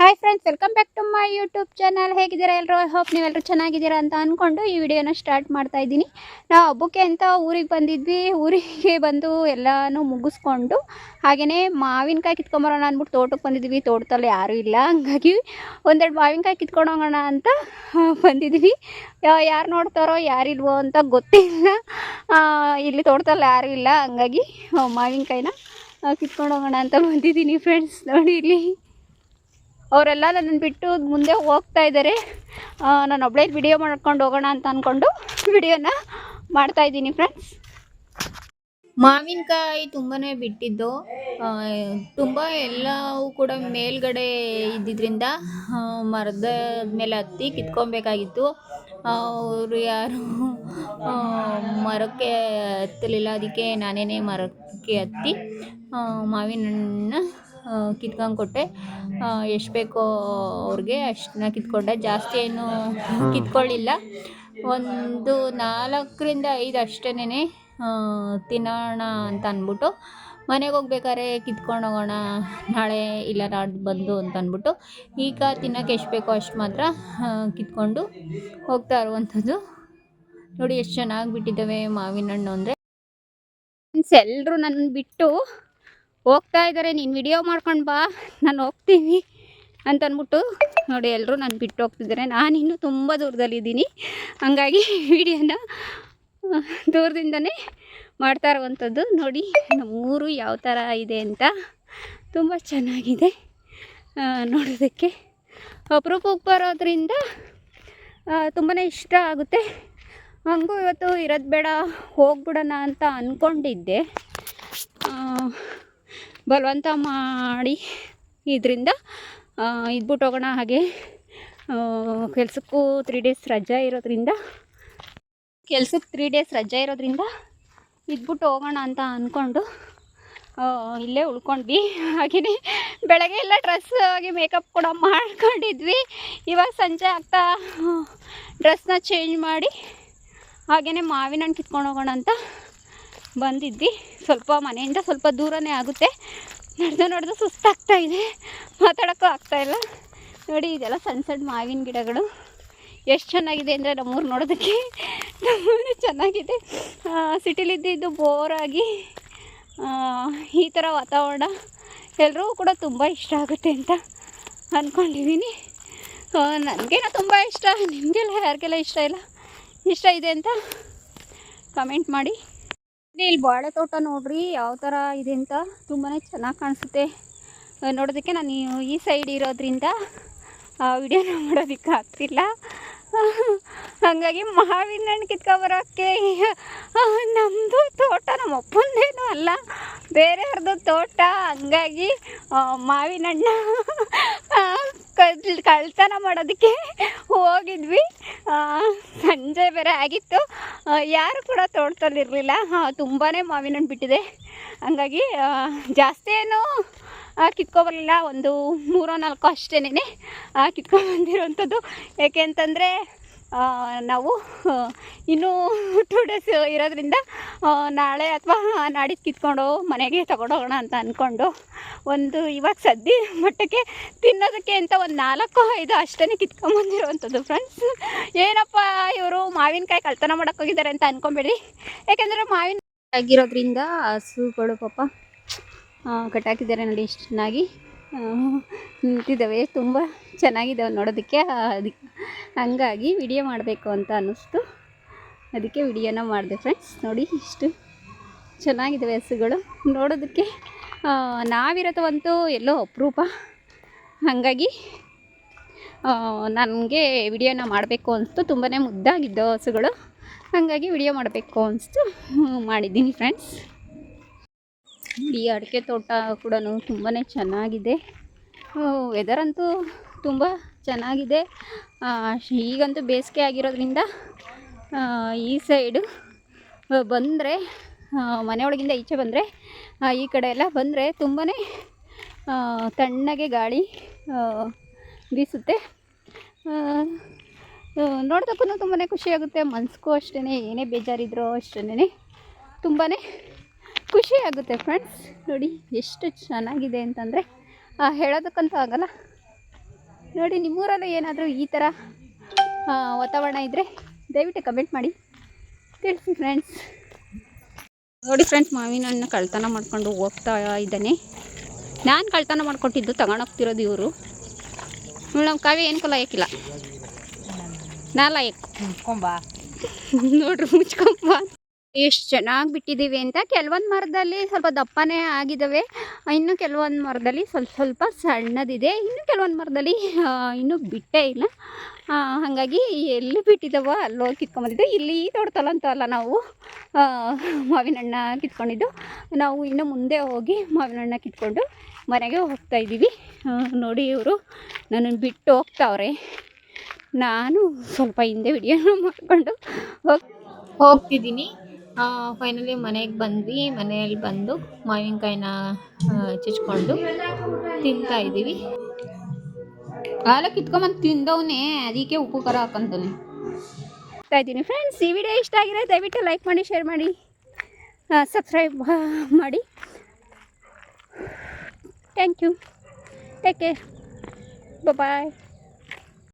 Hi friends welcome back to my YouTube channel ಹೇಗಿದ್ದೀರಾ ಎಲ್ಲರೂ hope ನೀವೆಲ್ಲರೂ ಚೆನ್ನಾಗಿದ್ದೀರಾ ಅಂತ ಅಂದ್ಕೊಂಡು ಈ ವಿಡಿಯೋನ ಸ್ಟಾರ್ಟ್ ಮಾಡ್ತಾ ಇದ್ದೀನಿ. ನಾವು ಹಬ್ಬಕ್ಕೆ ಅಂತ ಊರಿಗೆ ಬಂದಿದ್ವಿ. ಊರಿಗೆ ಬಂದು ಎಲ್ಲನೂ ಮುಗಿಸ್ಕೊಂಡು ಹಾಗೆಯೇ ಮಾವಿನಕಾಯಿ ಕಿತ್ಕೊಂಬರೋಣ ಅಂದ್ಬಿಟ್ಟು ತೋಟಕ್ಕೆ ಬಂದಿದ್ವಿ. ತೋಟದಲ್ಲಿ ಯಾರೂ ಇಲ್ಲ. ಹಂಗಾಗಿ ಒಂದೆರಡು ಮಾವಿನಕಾಯಿ ಕಿತ್ಕೊಂಡು ಹೋಗೋಣ ಅಂತ ಬಂದಿದ್ವಿ. ಯಾರು ನೋಡ್ತಾರೋ ಯಾರಿಲ್ವೋ ಅಂತ ಗೊತ್ತಿಲ್ಲ. ಇಲ್ಲಿ ತೋಟದಲ್ಲಿ ಯಾರೂ ಇಲ್ಲ. ಹಂಗಾಗಿ ಮಾವಿನಕಾಯಿನ ಕಿತ್ಕೊಂಡು ಹೋಗೋಣ ಅಂತ ಬಂದಿದ್ದೀನಿ ಫ್ರೆಂಡ್ಸ್ ನೋಡಿ ಇಲ್ಲಿ. ಅವರೆಲ್ಲ ನನ್ನನ್ನು ಬಿಟ್ಟು ಮುಂದೆ ಹೋಗ್ತಾ ಇದ್ದಾರೆ. ನಾನು ಒಬ್ಬಳೇ ವಿಡಿಯೋ ಮಾಡ್ಕೊಂಡು ಹೋಗೋಣ ಅಂತ ಅಂದ್ಕೊಂಡು ವಿಡಿಯೋನ ಮಾಡ್ತಾ ಇದ್ದೀನಿ ಫ್ರೆಂಡ್ಸ್ ಮಾವಿನಕಾಯಿ ತುಂಬಾ ಬಿಟ್ಟಿದ್ದು. ತುಂಬ ಎಲ್ಲವೂ ಕೂಡ ಮೇಲ್ಗಡೆ ಇದ್ದಿದ್ದರಿಂದ ಮರದ ಮೇಲೆ ಹತ್ತಿ ಕಿತ್ಕೊಬೇಕಾಗಿತ್ತು. ಅವರು ಯಾರು ಮರಕ್ಕೆ ಹತ್ತಲಿಲ್ಲ. ಅದಕ್ಕೆ ನಾನೇ ಮರಕ್ಕೆ ಹತ್ತಿ ಮಾವಿನ ಹಣ್ಣನ್ನ ಕಿತ್ಕೊಂಡು ಕೊಟ್ಟೆ ಎಷ್ಟು ಬೇಕೋ ಅವ್ರಿಗೆ ಅಷ್ಟನ್ನ ಕಿತ್ಕೊಂಡೆ. ಜಾಸ್ತಿ ಏನು ಕಿತ್ಕೊಳ್ಳಿಲ್ಲ. ಒಂದು ನಾಲ್ಕರಿಂದ ಐದು ಅಷ್ಟೇನೆ ತಿನ್ನೋಣ ಅಂತ ಅಂದ್ಬಿಟ್ಟು ಮನೆಗೆ ಹೋಗ್ಬೇಕಾದ್ರೆ ಕಿತ್ಕೊಂಡು ಹೋಗೋಣ ನಾಳೆ ಇಲ್ಲ ನಾಡ್ದು ಬಂದು ಅಂತ ಅಂದ್ಬಿಟ್ಟು ಈಗ ತಿನ್ನೋಕೆ ಎಷ್ಟು ಬೇಕೋ ಅಷ್ಟು ಮಾತ್ರ ಕಿತ್ಕೊಂಡು ಹೋಗ್ತಾ ಇರುವಂಥದ್ದು. ನೋಡಿ ಎಷ್ಟು ಚೆನ್ನಾಗಿ ಬಿಟ್ಟಿದ್ದಾವೆ ಮಾವಿನ ಹಣ್ಣು ಅಂದರೆ ಎಲ್ಲರೂ ನನ್ನ ಬಿಟ್ಟು ಹೋಗ್ತಾ ಇದ್ದಾರೆ ನೀನು ವಿಡಿಯೋ ಮಾಡ್ಕೊಂಡು ಬಾ, ನಾನು ಹೋಗ್ತೀನಿ ಅಂತ ಅಂದ್ಬಿಟ್ಟು ನೋಡಿ ಎಲ್ಲರೂ ನಾನು ಬಿಟ್ಟು ಹೋಗ್ತಿದ್ದಾರೆ ನಾನಿನ್ನೂ ತುಂಬ ದೂರದಲ್ಲಿದ್ದೀನಿ. ಹಂಗಾಗಿ ವಿಡಿಯೋನ ದೂರದಿಂದನೇ ಮಾಡ್ತಾ ಇರುವಂಥದ್ದು ನೋಡಿ, ನಮ್ಮೂರು ಯಾವ ಥರ ಇದೆ ಅಂತ ತುಂಬ ಚೆನ್ನಾಗಿದೆ. ನೋಡೋದಕ್ಕೆ. ಅಪರೂಪಕ್ಕೆ ಬರೋದ್ರಿಂದ ತುಂಬಾ ಇಷ್ಟ ಆಗುತ್ತೆ. ಹಂಗೂ ಇವತ್ತು ಇರೋದು ಬೇಡ, ಹೋಗ್ಬಿಡೋಣ ಅಂತ ಅಂದ್ಕೊಂಡಿದ್ದೆ ಬಲವಂತ ಮಾಡಿ ಇದರಿಂದ ಇದ್ಬಿಟ್ಟು ಹೋಗೋಣ ಹಾಗೆ ಕೆಲಸಕ್ಕೂ ತ್ರೀ ಡೇಸ್ ರಜಾ ಇರೋದ್ರಿಂದ ಕೆಲ್ಸಕ್ಕೆ ತ್ರೀ ಡೇಸ್ ರಜಾ ಇರೋದ್ರಿಂದ ಇದ್ಬಿಟ್ಟು ಹೋಗೋಣ ಅಂತ ಅಂದ್ಕೊಂಡು ಇಲ್ಲೇ ಉಳ್ಕೊಂಡ್ವಿ. ಹಾಗೆಯೇ ಬೆಳಗ್ಗೆ ಎಲ್ಲ ಡ್ರೆಸ್ ಆಗಿ ಮೇಕಪ್ ಕೂಡ ಮಾಡ್ಕೊಂಡಿದ್ವಿ. ಇವಾಗ ಸಂಜೆ ಆಗ್ತಾ ಡ್ರೆಸ್ನ ಚೇಂಜ್ ಮಾಡಿ ಹಾಗೆಯೇ ಮಾವಿನ ಹಣ್ಣು ಕಿತ್ಕೊಂಡು ಹೋಗೋಣ ಅಂತ ಬಂದಿದ್ವಿ. ಸ್ವಲ್ಪ ಮನೆಯಿಂದ ಸ್ವಲ್ಪ ದೂರನೇ ಆಗುತ್ತೆ. ನಡೆದು ನಡೆದು ಸುಸ್ತಾಗ್ತಾ ಇದೆ. ಮಾತಾಡೋಕ್ಕೂ ಆಗ್ತಾಯಿಲ್ಲ ನೋಡಿ, ಇದೆಲ್ಲ ಸಣ್ಣ ಸಣ್ಣ ಮಾವಿನ ಗಿಡಗಳು. ಎಷ್ಟು ಚೆನ್ನಾಗಿದೆ ಅಂದರೆ ನಮ್ಮೂರು ನೋಡೋದಕ್ಕೆ. ನಮ್ಮೂರು ಚೆನ್ನಾಗಿದೆ. ಸಿಟಿಲಿದ್ದಿದ್ದು ಬೋರಾಗಿ ಈ ಥರ ವಾತಾವರಣ ಎಲ್ಲರೂ ಕೂಡ ತುಂಬ ಇಷ್ಟ ಆಗುತ್ತೆ ಅಂತ ಅಂದ್ಕೊಂಡಿದ್ದೀನಿ ನನಗೇನೋ ತುಂಬ ಇಷ್ಟ, ನಿಮಗೆಲ್ಲ ಯಾರಿಗೆಲ್ಲ ಇಷ್ಟ ಇಲ್ಲ? ಇಷ್ಟ ಇದೆ ಅಂತ ಕಮೆಂಟ್ ಮಾಡಿ. ಇಲ್ಲಿ ಬಾಳೆ ತೋಟ ನೋಡ್ರಿ, ಯಾವ ಥರ ಇದೆ ಅಂತ ತುಂಬಾ ಚೆನ್ನಾಗಿ ಕಾಣಿಸುತ್ತೆ. ನೋಡೋದಕ್ಕೆ ನಾನು ಈ- ಸೈಡ್ ಇರೋದ್ರಿಂದ ವಿಡಿಯೋನ ಮಾಡೋದಕ್ಕೆ ಆಗ್ತಿಲ್ಲ. ಹಾಗಾಗಿ ಮಾವಿನ ಹಣ್ಣು ಕಿತ್ಕೊಬರೋಕ್ಕೆ ನಮ್ಮದು ತೋಟ ನಮ್ಮ ಅಪ್ಪಂದೇನು ಅಲ್ಲ. ಬೇರೆಯವ್ರದ್ದು ತೋಟ, ಹಂಗಾಗಿ ಮಾವಿನ ಹಣ್ಣು. ಕಳ್ತನ ಮಾಡೋದಕ್ಕೆ ಹೋಗಿದ್ವಿ. ಸಂಜೆ ಬೇರೆ ಆಗಿತ್ತು. ಯಾರು ಕೂಡ ತೋಟದಲ್ಲಿರಲಿಲ್ಲ. ತುಂಬಾ ಮಾವಿನ ಹಣ್ಣು ಬಿಟ್ಟಿದೆ. ಹಂಗಾಗಿ ಜಾಸ್ತಿ ಏನು ಕಿತ್ಕೊಬರಲಿಲ್ಲ. ಒಂದು ಮೂರೋ ನಾಲ್ಕು ಅಷ್ಟೇನೆ ಕಿತ್ಕೊಂಡ್ಬಂದಿರೋವಂಥದ್ದು ಯಾಕೆ ಅಂತಂದರೆ ನಾವು ಇನ್ನೂ ಟೂ ಡೇಸ್ ಇರೋದ್ರಿಂದ ನಾಳೆ ಅಥವಾ ನಾಡಿದ್ದು ಕಿತ್ಕೊಂಡು ಮನೆಗೆ ತಗೊಂಡೋಗೋಣ ಅಂತ ಅಂದ್ಕೊಂಡು ಒಂದು ಇವಾಗ ಸದ್ಯ ಮಟ್ಟಕ್ಕೆ ತಿನ್ನೋದಕ್ಕೆ ಅಂತ ಒಂದು ನಾಲ್ಕು, ಐದು ಅಷ್ಟೇ ಕಿತ್ಕೊಂಬಂದಿರುವಂಥದ್ದು ಫ್ರೆಂಡ್ಸ್ ಏನಪ್ಪ ಇವರು ಮಾವಿನಕಾಯಿ ಕಳ್ತನ ಮಾಡೋಕೆ ಹೋಗಿದ್ದಾರೆ ಅಂತ ಅಂದ್ಕೊಂಬೇಡಿ ಯಾಕೆಂದರೆ ಮಾವಿನ ಆಗಿರೋದ್ರಿಂದ ಹಸುಗಳು ಪಾಪ. ಕಟ್ಟಾಕಿದ್ದಾರೆ ನೋಡಿ ಇಷ್ಟು ಚೆನ್ನಾಗಿ. ನಿಂತಿದ್ದಾವೆ. ತುಂಬ ಚೆನ್ನಾಗಿದ್ದಾವೆ ನೋಡೋದಕ್ಕೆ. ಅದಕ್ಕೆ ಹಂಗಾಗಿ ವಿಡಿಯೋ ಮಾಡಬೇಕು ಅಂತ ಅನ್ನಿಸ್ತು. ಅದಕ್ಕೆ ವಿಡಿಯೋನ ಮಾಡಿದೆ ಫ್ರೆಂಡ್ಸ್ ನೋಡಿ ಇಷ್ಟು ಚೆನ್ನಾಗಿದ್ದಾವೆ ಹಸುಗಳು. ನೋಡೋದಕ್ಕೆ ನಾವಿರೋದಂತೂ ಎಲ್ಲೋ ಅಪರೂಪ. ಹಾಗಾಗಿ ನನಗೆ ವಿಡಿಯೋನ ಮಾಡಬೇಕು ಅನಿಸ್ತು ತುಂಬಾ ಮುದ್ದಾಗಿದ್ದವು ಹಸುಗಳು. ಹಾಗಾಗಿ ವಿಡಿಯೋ ಮಾಡಬೇಕು ಅನಿಸ್ತು ಮಾಡಿದ್ದೀನಿ ಫ್ರೆಂಡ್ಸ್ ಈ ಅಡಿಕೆ ತೋಟ ಕೂಡ ತುಂಬಾ ಚೆನ್ನಾಗಿದೆ. ವೆದರ್ ಅಂತೂ ತುಂಬ ಚೆನ್ನಾಗಿದೆ. ಈಗಂತೂ ಬೇಸಿಗೆ ಆಗಿರೋದ್ರಿಂದ ಈ ಸೈಡು ಬಂದರೆ ಮನೆಯೊಳಗಿಂದ ಈಚೆ ಬಂದರೆ ಈ ಕಡೆ ಎಲ್ಲ ಬಂದರೆ ತುಂಬಾ ತಣ್ಣಗೆ ಗಾಳಿ ಬೀಸುತ್ತೆ. ನೋಡೋದಕ್ಕೂ ತುಂಬಾ ಖುಷಿಯಾಗುತ್ತೆ ಮನ್ಸಿಗೂ ಅಷ್ಟೇ ಏನೇ ಬೇಜಾರಿದ್ರೋ ಅಷ್ಟೇ ತುಂಬಾ ಖುಷಿ ಆಗುತ್ತೆ ಫ್ರೆಂಡ್ಸ್ ನೋಡಿ ಎಷ್ಟು ಚೆನ್ನಾಗಿದೆ ಅಂತಂದರೆ ಹೇಳೋದಕ್ಕಂತೂ ಆಗಲ್ಲ. ನೋಡಿ ನಿಮ್ಮೂರಲ್ಲಿ ಏನಾದರೂ ಈ ಥರ ವಾತಾವರಣ ಇದ್ದರೆ ದಯವಿಟ್ಟು ಕಮೆಂಟ್ ಮಾಡಿ. ತಿಳಿಸಿ ಫ್ರೆಂಡ್ಸ್ ನೋಡಿ ಫ್ರೆಂಡ್ಸ್ ಮಾವಿನ ಹಣ್ಣು ಕಳ್ತನ ಮಾಡ್ಕೊಂಡು ಹೋಗ್ತಾ ಇದ್ದಾನೆ. ನಾನು ಕಳ್ತನ ಮಾಡ್ಕೊಟ್ಟಿದ್ದು ತಗೊಂಡೋಗ್ತಿರೋದು ಇವರು. ನಮ್ಮ ಕಾವ್ಯ ಏನಕ್ಕೂ ಲಾಯಕ್ಕಿಲ್ಲ. ನಾ ಲಾಯಕ್. ನೋಡ್ರಿ ಮುಚ್ಕೊಂಬ ಎಷ್ಟು ಚೆನ್ನಾಗಿ ಬಿಟ್ಟಿದ್ದೀವಿ ಅಂತ ಕೆಲವೊಂದು ಮರದಲ್ಲಿ ಸ್ವಲ್ಪ ದಪ್ಪನೇ ಆಗಿದ್ದಾವೆ ಇನ್ನು ಕೆಲವೊಂದು ಮರದಲ್ಲಿ ಸ್ವಲ್ಪ ಸ್ವಲ್ಪ ಸಣ್ಣದಿದೆ. ಇನ್ನು ಕೆಲವೊಂದು ಮರದಲ್ಲಿ ಇನ್ನೂ ಬಿಟ್ಟೇ ಇಲ್ಲ. ಹಾಗಾಗಿ ಎಲ್ಲಿ ಬಿಟ್ಟಿದ್ದಾವೋ ಅಲ್ಲೋಗಿ ಕಿತ್ಕೊಂಬಂದಿದ್ದು. ಇಲ್ಲಿ ತೋಟದಲ್ಲ ಅಂತ ಅಲ್ಲ ನಾವು ಮಾವಿನ ಹಣ್ಣ ಕಿತ್ಕೊಂಡಿದ್ದು. ನಾವು ಇನ್ನು ಮುಂದೆ ಹೋಗಿ ಮಾವಿನ ಹಣ್ಣ ಕಿತ್ಕೊಂಡು ಮನೆಗೆ ಹೋಗ್ತಾ ಇದ್ದೀವಿ. ನೋಡಿ ಇವರು ನನ್ನನ್ನು ಬಿಟ್ಟು ಹೋಗ್ತಾವ್ರೆ. ನಾನು ಸ್ವಲ್ಪ ಹಿಂದೆ ವಿಡಿಯೋ ಮಾಡಿಕೊಂಡು ಹೋಗ್ ಹೋಗ್ತಿದ್ದೀನಿ. ಫೈನಲಿ ಮನೆಗೆ ಬಂದ್ವಿ. ಮನೆಯಲ್ಲಿ ಬಂದು ಮಾವಿನಕಾಯಿನ ಚುಚ್ಕೊಂಡು ತಿಂತಾ ಇದ್ದೀವಿ. ಕಾಲ ಕಿತ್ಕೊಂಬಂದು ತಿಂದವನೇ ಅದಕ್ಕೆ ಉಪ್ಪು ಖಾರ ಹಾಕೊಂತಾನೆ ಇದ್ದೀನಿ ಫ್ರೆಂಡ್ಸ್ ಈ ವಿಡಿಯೋ ಇಷ್ಟ ಆಗಿದೆ ದಯವಿಟ್ಟು ಲೈಕ್ ಮಾಡಿ ಶೇರ್ ಮಾಡಿ ಸಬ್ಸ್ಕ್ರೈಬ್ ಮಾಡಿ. Thank you take care bye